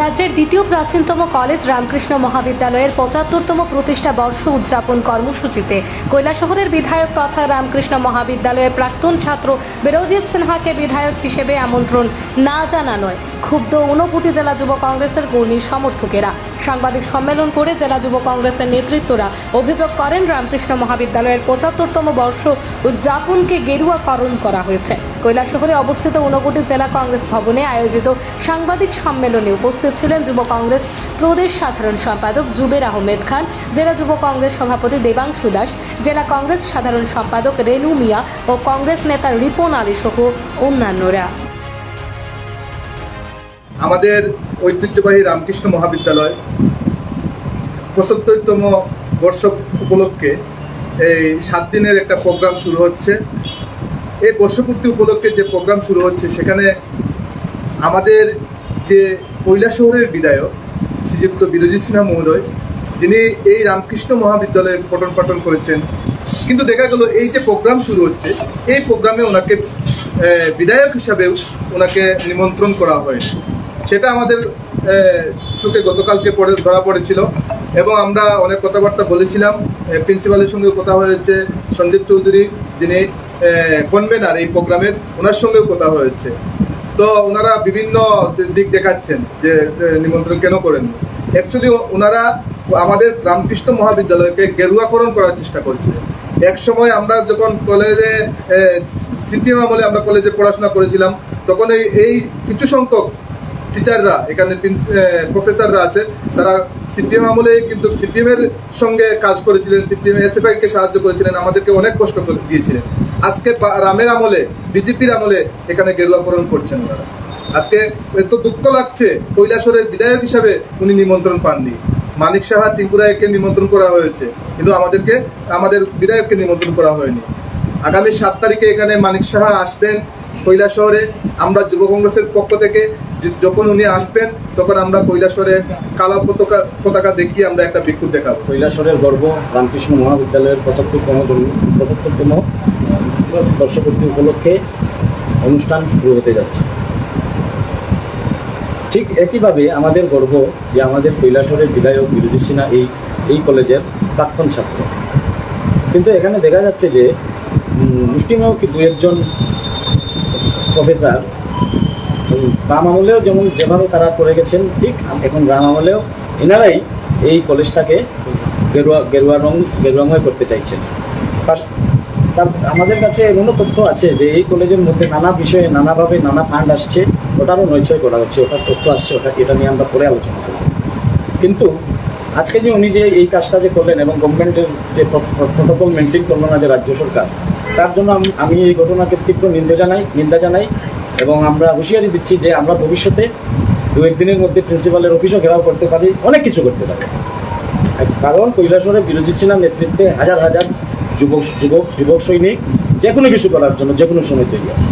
রাজ্যের দ্বিতীয় প্রাচীনতম কলেজ রামকৃষ্ণ মহাবিদ্যালয়ের পঁচাত্তরতম প্রতিষ্ঠা বর্ষ উদযাপন কর্মসূচিতে কৈলাসহরের বিধায়ক তথা রামকৃষ্ণ মহাবিদ্যালয়ের প্রাক্তন ছাত্র বিরোজিৎ সিনহাকে বিধায়ক হিসেবে আমন্ত্রণ না জানানোয় ক্ষুব্ধ ঊনকোটি জেলা যুব কংগ্রেসের কর্মী সমর্থকেরা সাংবাদিক সম্মেলন করে জেলা যুব কংগ্রেসের নেতৃত্বরা অভিযোগ করেন, রামকৃষ্ণ মহাবিদ্যালয়ের পঁচাত্তরতম বর্ষ উদযাপনকে গেরুয়াকরণ করা হয়েছে। কৈলাসহরে অবস্থিত ঊনকোটি জেলা কংগ্রেস ভবনে আয়োজিত সাংবাদিক সম্মেলনে উপস্থিত ছিলেন যুব কংগ্রেস প্রদেশ সাধারণ সম্পাদক জুবের আহমেদ খান, জেলা যুব কংগ্রেস সভাপতি দেবাংশু দাস, জেলা কংগ্রেস সাধারণ সম্পাদক রেনু মিয়া ও কংগ্রেস নেতা রিপন আলী সহ অন্যান্যরা। আমাদের ঐতিহ্যবাহী রামকৃষ্ণ মহাবিদ্যালয় পঁচাত্তরতম বর্ষ উপলক্ষে এই সাত দিনের একটা প্রোগ্রাম শুরু হচ্ছে। এই বর্ষপূর্তি উপলক্ষে যে প্রোগ্রাম শুরু হচ্ছে, সেখানে আমাদের যে কৈলাসহরের বিধায়ক শ্রীযুক্ত বিরোজিৎ সিনহা মহোদয়, যিনি এই রামকৃষ্ণ মহাবিদ্যালয়ে পঠন পাঠন করেছেন। কিন্তু দেখা গেল, এই যে প্রোগ্রাম শুরু হচ্ছে, এই প্রোগ্রামে ওনাকে বিধায়ক হিসাবেও ওনাকে নিমন্ত্রণ করা হয়। সেটা আমাদের চোখে গতকালকে পড়ে, ধরা পড়েছিল। এবং আমরা অনেক কথাবার্তা বলেছিলাম। প্রিন্সিপালের সঙ্গে কথা হয়েছে, সন্দীপ চৌধুরী যিনি কনভেনার এই প্রোগ্রামের ওনার সঙ্গেও কথা হয়েছে। তো ওনারা বিভিন্ন দিক দেখাচ্ছেন যে নিমন্ত্রণ কেন করেন? অ্যাকচুয়ালি ওনারা আমাদের রামকৃষ্ণ মহাবিদ্যালয়কে গেরুয়াকরণ করার চেষ্টা করছিলেন এক সময় আমরা যখন কলেজে সিপিএম আমলে আমরা কলেজে পড়াশোনা করেছিলাম, তখন এই এই কিছু সংখ্যক টিচাররা এখানে প্রফেসররা আছে তারা সিপিএম আমলে কিন্তু সিপিএমের সঙ্গে কাজ করেছিলেন, সিপিএম এসএফআইকে সাহায্য করেছিলেন, আমাদেরকে অনেক কষ্ট করে দিয়েছিলেন। আজকে রামের আমলে, বিজেপির আমলে এখানে গেরুয়াকরণ করছেন তারা আজকে এত দুঃখ লাগছে, কৈলাসরের বিধায়ক হিসাবে উনি নিমন্ত্রণ পাননি। মানিক সাহা টিঙ্কুরায়কে নিমন্ত্রণ করা হয়েছে, কিন্তু আমাদেরকে, আমাদের বিধায়ককে নিমন্ত্রণ করা হয়নি। আগামী সাত তারিখে এখানে মানিক সাহা আসবেন কৈলাসহরে, আমরা যুব কংগ্রেসের পক্ষ থেকে যখন উনি আসবেন, তখন আমরা কৈলাসহরে কালা পতাকা পতাকা দেখিয়ে আমরা একটা বিক্ষোভ দেখাবো। কৈলাসরের গর্ব, রামকৃষ্ণ মহাবিদ্যালয়ের পঁচাত্তরতম পঁচাত্তরতম বর্ষপূর্তি উপলক্ষে অনুষ্ঠান শুরু হতে যাচ্ছে। ঠিক একইভাবে আমাদের গর্ব যে আমাদের কৈলাসরের বিধায়ক বিরোধী সিনহা এই এই কলেজের প্রাক্তন ছাত্র। কিন্তু এখানে দেখা যাচ্ছে যে মুষ্টিমেয় কি দু একজন প্রফেসর বাম আমলেও যেমন যেভাবে তারা করে গেছেন, ঠিক এখন গ্রাম আমলেও এনারাই এই কলেজটাকে গেরুয়া গেরুয়া রং, গেরুয়াময় করতে চাইছেন। তার, আমাদের কাছে এমনও তথ্য আছে যে এই কলেজের মধ্যে নানা বিষয়ে নানাভাবে নানা ফান্ড আসছে, ওটারও নৈচয় করা হচ্ছে, ওটার তথ্য আসছে, ওটা, এটা নিয়ে আমরা পরে আলোচনা করব। কিন্তু আজকে যে উনি যে এই কাজটা যে করলেন এবং গভর্নমেন্টের যে প্রোটোকল মেনটেন করল না যে রাজ্য সরকার, তার জন্য আমি এই ঘটনাকে তীব্র নিন্দা জানাই নিন্দা জানাই। এবং আমরা হুঁশিয়ারি দিচ্ছি যে আমরা ভবিষ্যতে দু একদিনের মধ্যে প্রিন্সিপালের অফিসও ঘেরাও করতে পারি, অনেক কিছু করতে পারি। কারণ কৈলাসরে বিরোধী সিনহার নেতৃত্বে হাজার হাজার যুবক যুবক যুবক সৈনিক যে কোনো কিছু করার জন্য যে কোনো সময় তৈরি আছে।